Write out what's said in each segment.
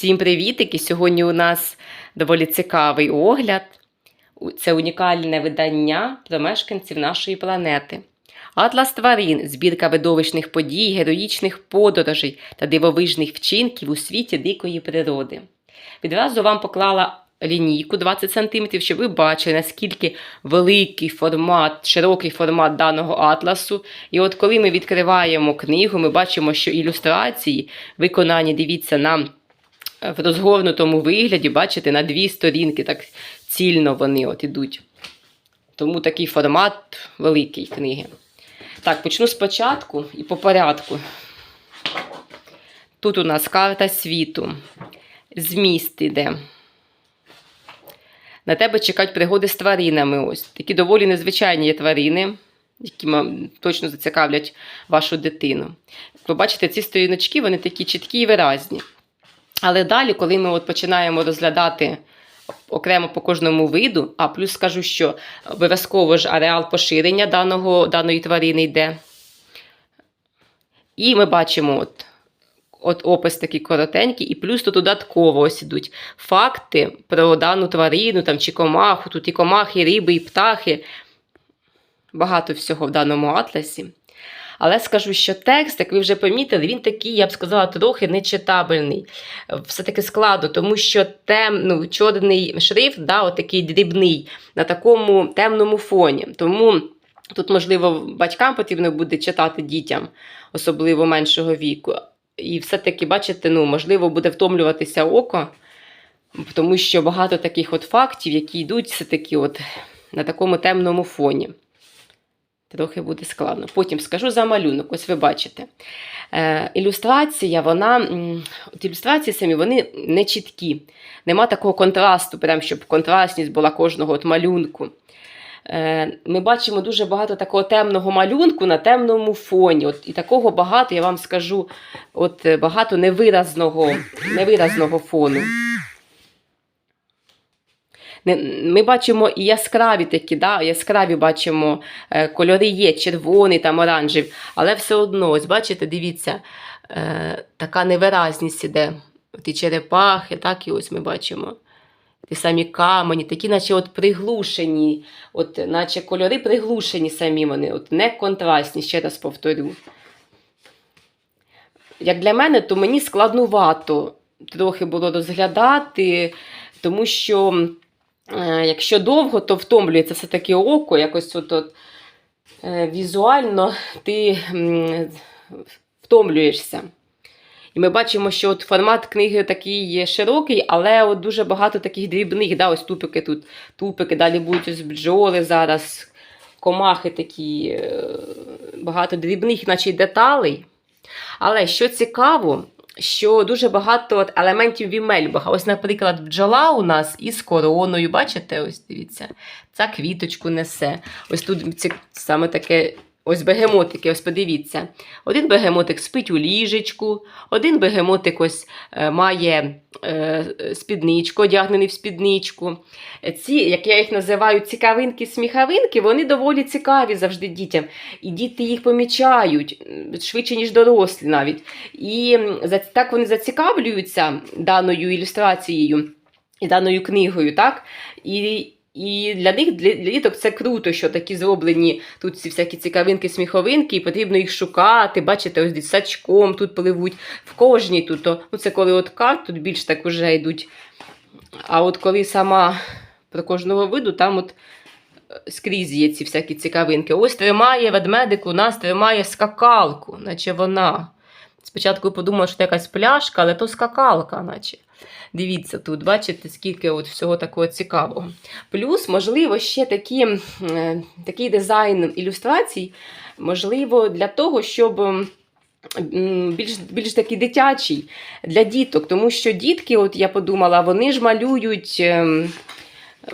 Всім привітики! Сьогодні у нас доволі цікавий огляд. Це унікальне видання про мешканців нашої планети. Атлас тварин збірка видовищних подій, героїчних подорожей та дивовижних вчинків у світі дикої природи. Відразу вам поклала лінійку 20 см, щоб ви бачили, наскільки великий формат, широкий формат даного атласу. І от коли ми відкриваємо книгу, ми бачимо, що ілюстрації виконані, дивіться, на в розгорнутому вигляді, бачите, на дві сторінки, так цільно вони от ідуть. Тому такий формат великий книги. Так, почну спочатку і по порядку. Тут у нас карта світу. Зміст іде. На тебе чекають пригоди з тваринами. Ось такі доволі незвичайні є тварини, які точно зацікавлять вашу дитину. Ви бачите, ці сторіночки вони такі чіткі і виразні. Але далі, коли ми от починаємо розглядати окремо по кожному виду, а плюс скажу, що обов'язково ж ареал поширення даного, даної тварини йде. І ми бачимо от, от опис такий коротенький, і плюс тут додатково ось ідуть факти про дану тварину там, чи комаху. Тут і комахи, і риби, і птахи. Багато всього в даному атласі. Але скажу, що текст, як ви вже помітили, він такий, я б сказала, трохи нечитабельний. Все-таки складно, тому що тем, ну, чорний шрифт, да, отакий дрібний, на такому темному фоні. Тому тут, можливо, батькам потрібно буде читати дітям, особливо меншого віку. І все-таки, бачите, ну, можливо, буде втомлюватися око, тому що багато таких от фактів, які йдуть все-таки от на такому темному фоні. Трохи буде складно. Потім скажу за малюнок. Ось ви бачите. Е, ілюстрація, вона, от ілюстрації самі вони не чіткі. Нема такого контрасту, прям, щоб контрастність була кожного от малюнку. Е, ми бачимо дуже багато такого темного малюнку на темному фоні. От, і такого багато, я вам скажу, от е, багато невиразного, невиразного фону. Ми бачимо і яскраві такі, да, яскраві бачимо е, кольори є, червоний, там оранжевий, але все одно, ось бачите, дивіться, е, така невиразність іде. Ті черепахи, так і ось ми бачимо. Ті самі камені, такі, наче от приглушені, от, наче кольори приглушені самі вони, от не контрастні, ще раз повторю. Як для мене, то мені складнувато трохи було розглядати, тому що якщо довго, то втомлюється все-таки око, якось от, е, візуально ти втомлюєшся. І ми бачимо, що от формат книги такий є широкий, але от дуже багато таких дрібних, да, ось тупики тут, тупики, далі будуть ось бджоли зараз, комахи такі, е, багато дрібних, наче деталей. Але що цікаво, що дуже багато от елементів Вімельбаха. Ось, наприклад, бджола у нас із короною, бачите, ось дивіться, ця квіточку несе. Ось тут саме таке. Ось бегемотики, ось подивіться. Один бегемотик спить у ліжечку, один бегемотик ось е, має е, спідничку, одягнений в спідничку. Ці, як я їх називаю, цікавинки-сміхавинки, вони доволі цікаві завжди дітям. І діти їх помічають швидше, ніж дорослі навіть. І так вони зацікавлюються даною ілюстрацією і даною книгою, так? І, і для них, для, діток, це круто, що такі зроблені тут ці всякі цікавинки, сміховинки, і потрібно їх шукати. Бачите, ось десь сачком тут пливуть. В кожній тут, то, ну це коли от карт, тут більш так уже йдуть. А от коли сама про кожного виду, там от е, скрізь є ці всякі цікавинки. Ось тримає ведмедик, у нас тримає скакалку, наче вона. Спочатку подумала, що це якась пляшка, але то скакалка, наче. Дивіться тут, бачите, скільки от всього такого цікавого. Плюс, можливо, ще такі, е, такий дизайн ілюстрацій, можливо, для того, щоб. Більш, більш такий дитячий для діток, тому що дітки, от я подумала, вони ж малюють, ем,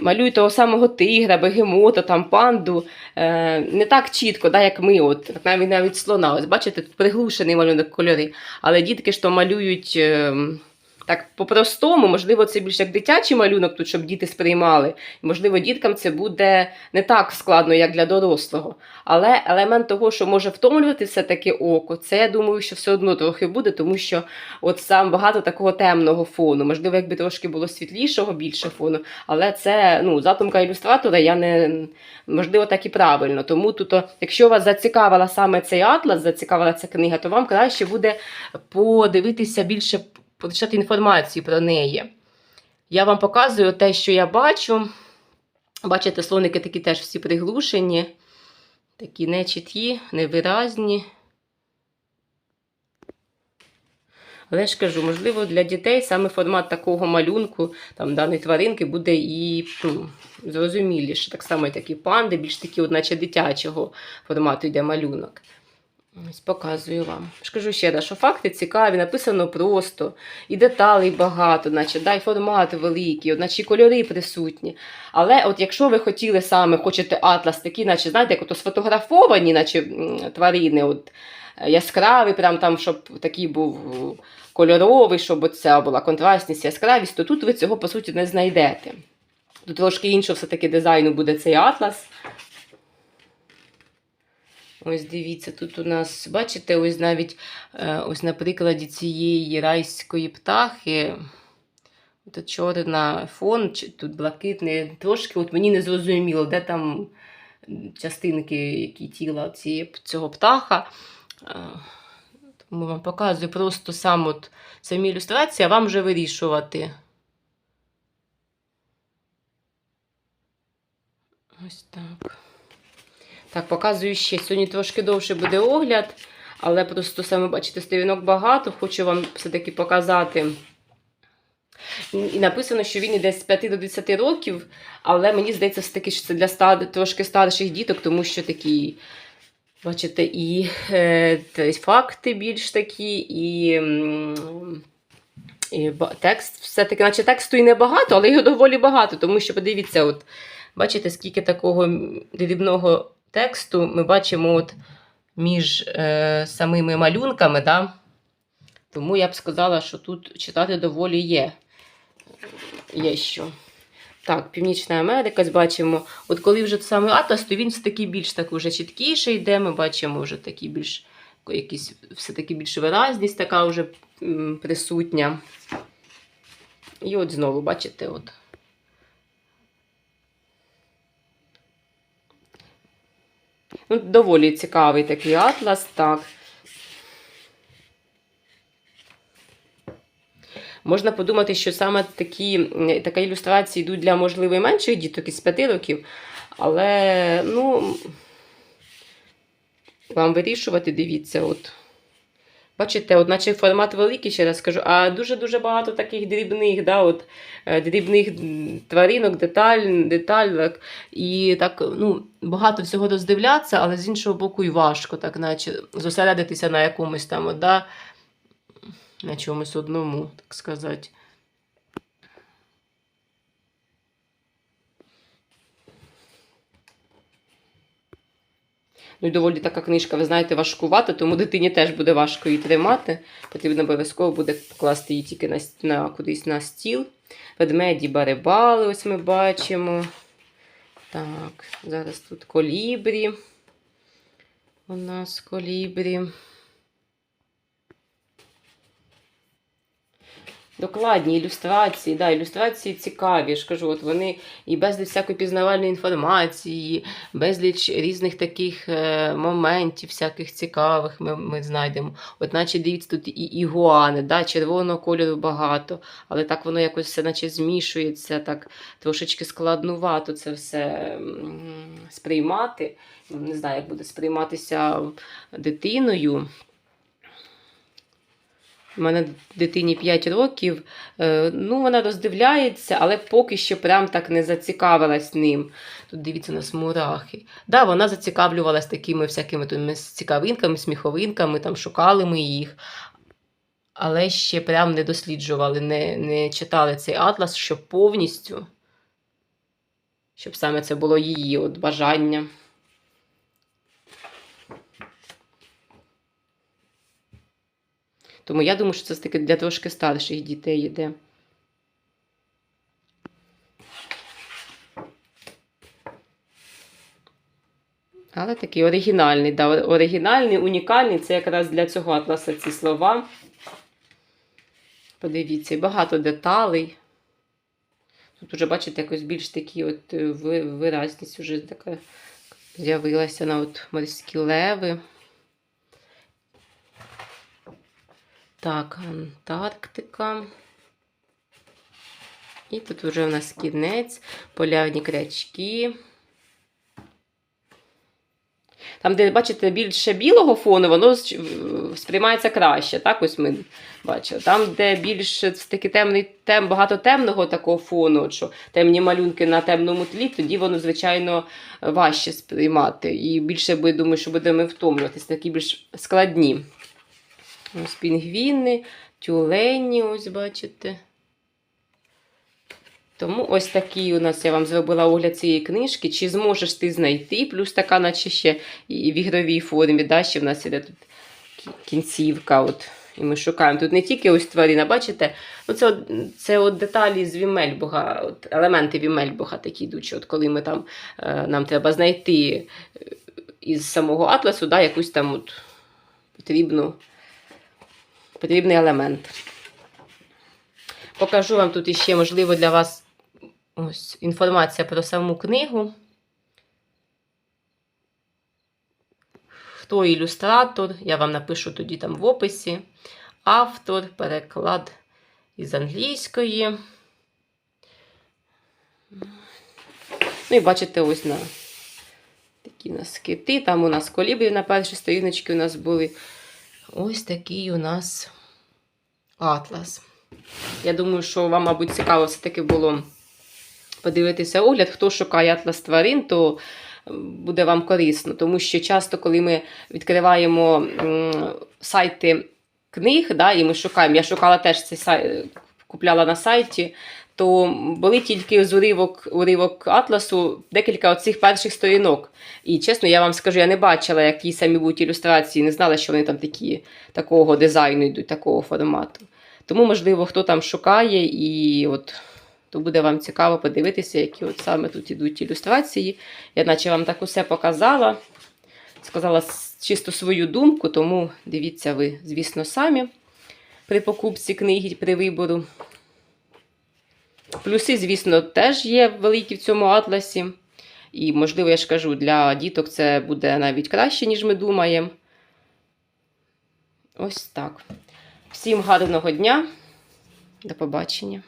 малюють того самого тигра, бегемота, там, панду е, не так чітко, да, як ми, от, навіть навіть слона. Ось бачите, тут приглушений малюнок кольори. Але дітки ж то малюють ем, так по-простому, можливо, це більш як дитячий малюнок, тут, щоб діти сприймали. Можливо, діткам це буде не так складно, як для дорослого. Але елемент того, що може втомлювати все-таки око, це я думаю, що все одно трохи буде, тому що от сам багато такого темного фону. Можливо, якби трошки було світлішого, більше фону, але це ну, задумка ілюстратора, я не можливо так і правильно. Тому тут, якщо вас зацікавила саме цей атлас, зацікавила ця книга, то вам краще буде подивитися більше, почитати інформацію про неї. Я вам показую те, що я бачу. Бачите, слоники такі теж всі приглушені, такі нечіткі, невиразні. Але ж кажу, можливо, для дітей саме формат такого малюнку, там даної тваринки, буде і ну, зрозуміліше. Так само і такі панди, більш такі, наче дитячого формату йде малюнок. Ось показую вам. ж кажу ще раз, що факти цікаві, написано просто, і деталей багато, наче да, і формат великий, наче і кольори присутні. Але от якщо ви хотіли саме, хочете атлас, такі, наче, знаєте, як ото сфотографовані, наче тварини, от, е, яскравий, прям там, щоб такий був е, кольоровий, щоб оця була контрастність, яскравість, то тут ви цього, по суті, не знайдете. Тут трошки іншого все-таки дизайну буде цей атлас. Ось дивіться, тут у нас, бачите, ось навіть е, ось на прикладі цієї райської птахи. Тут чорна фон, тут блакитний, трошки от мені не зрозуміло, де там частинки, які тіла цієї, цього птаха. Е, Тому вам показую просто сам от, самі ілюстрації, а вам вже вирішувати. Ось так. Так, показую ще. Сьогодні трошки довше буде огляд, але просто саме бачите, сторінок багато. Хочу вам все-таки показати. І написано, що він іде з 5 до 10 років, але мені здається, все-таки, що це для стар... трошки старших діток, тому що такі, бачите, і е, факти більш такі, і, і текст все-таки, наче тексту і небагато, але його доволі багато, тому що подивіться, от, бачите, скільки такого дрібного тексту ми бачимо от між е, самими малюнками. Да? Тому я б сказала, що тут читати доволі є. Є що. Так, Північна Америка, бачимо. От коли вже саме атлас, то він все-таки більш так уже чіткіше йде. Ми бачимо вже такі більш якісь все-таки більш виразність така вже присутня. І от знову, бачите, от. Ну, доволі цікавий такий атлас, так. Можна подумати, що саме такі, така ілюстрації йдуть для, можливо, менших діток із 5 років, але, ну, вам вирішувати, дивіться, от. Бачите, от наче формат великий, ще раз скажу, а дуже-дуже багато таких дрібних, да, от, е, дрібних тваринок, деталь, деталек. І так, ну, багато всього роздивлятися, але з іншого боку і важко, так, наче зосередитися на якомусь там, от, да, на чомусь одному, так сказати. Ну і доволі така книжка, ви знаєте, важкувата, тому дитині теж буде важко її тримати. Потрібно обов'язково буде покласти її тільки на, на кудись на стіл. Ведмеді барибали, ось ми бачимо. Так, зараз тут колібрі. У нас колібрі. Докладні ілюстрації, да, ілюстрації цікаві. Я ж кажу, от вони і безліч всякої пізнавальної інформації, безліч різних таких е, моментів, всяких цікавих ми, ми знайдемо. От наче дивіться, тут і ігуани, да, червоного кольору багато, але так воно якось все наче змішується, так трошечки складнувато це все сприймати. Не знаю, як буде сприйматися дитиною. У мене дитині 5 років. Е, Ну, вона роздивляється, але поки що прям так не зацікавилась ним. Тут дивіться на мурахи. Да, вона зацікавлювалась такими всякими тими цікавинками, сміховинками, там шукали ми їх. Але ще прям не досліджували, не, не читали цей атлас, щоб повністю, щоб саме це було її от бажання. Тому я думаю, що це таки для трошки старших дітей йде. Але такий оригінальний, да, оригінальний, унікальний. Це якраз для цього атласа ці слова. Подивіться, багато деталей. Тут вже, бачите, якось більш такі от е, виразність вже така з'явилася на от морські леви. Так, Антарктика. І тут вже у нас кінець, полярні крячки. Там, де, бачите, більше білого фону, воно сприймається краще. Так, ось ми бачили. Там, де більше такий темний, тем, багато темного такого фону, що темні малюнки на темному тлі, тоді воно, звичайно, важче сприймати. І більше, думаю, що будемо втомлюватися, такі більш складні. Ось пінгвіни, тюлені, ось бачите. Тому ось такий у нас я вам зробила огляд цієї книжки. Чи зможеш ти знайти? Плюс така, наче ще і в ігровій формі, да, ще в нас іде тут кінцівка. От, і ми шукаємо. Тут не тільки ось тварина, бачите? Ну, це, це от деталі з Вімельбуга, от, елементи Вімельбуга такі йдуть, от коли ми там, е, нам треба знайти е, із самого атласу да, якусь там от, потрібну, потрібний елемент. Покажу вам тут іще, можливо, для вас ось інформація про саму книгу. Хто ілюстратор, я вам напишу тоді там в описі. Автор, переклад із англійської. Ну і бачите, ось на такі у нас кити. Там у нас колібрі на першій сторіночці у нас були. Ось такий у нас атлас. Я думаю, що вам, мабуть, цікаво все-таки було подивитися огляд. Хто шукає атлас тварин, то буде вам корисно, тому що часто, коли ми відкриваємо сайти книг, да, і ми шукаємо, я шукала теж цей сайт, купляла на сайті, то були тільки з уривок, уривок атласу декілька оцих перших сторінок. І чесно, я вам скажу, я не бачила, які самі будуть ілюстрації, не знала, що вони там такі, такого дизайну йдуть, такого формату. Тому, можливо, хто там шукає, і от то буде вам цікаво подивитися, які от саме тут ідуть ілюстрації. Я наче вам так усе показала, сказала чисто свою думку, тому дивіться ви, звісно, самі при покупці книги, при вибору. Плюси, звісно, теж є великі в цьому атласі. І, можливо, я ж кажу, для діток це буде навіть краще, ніж ми думаємо. Ось так. Всім гарного дня. До побачення.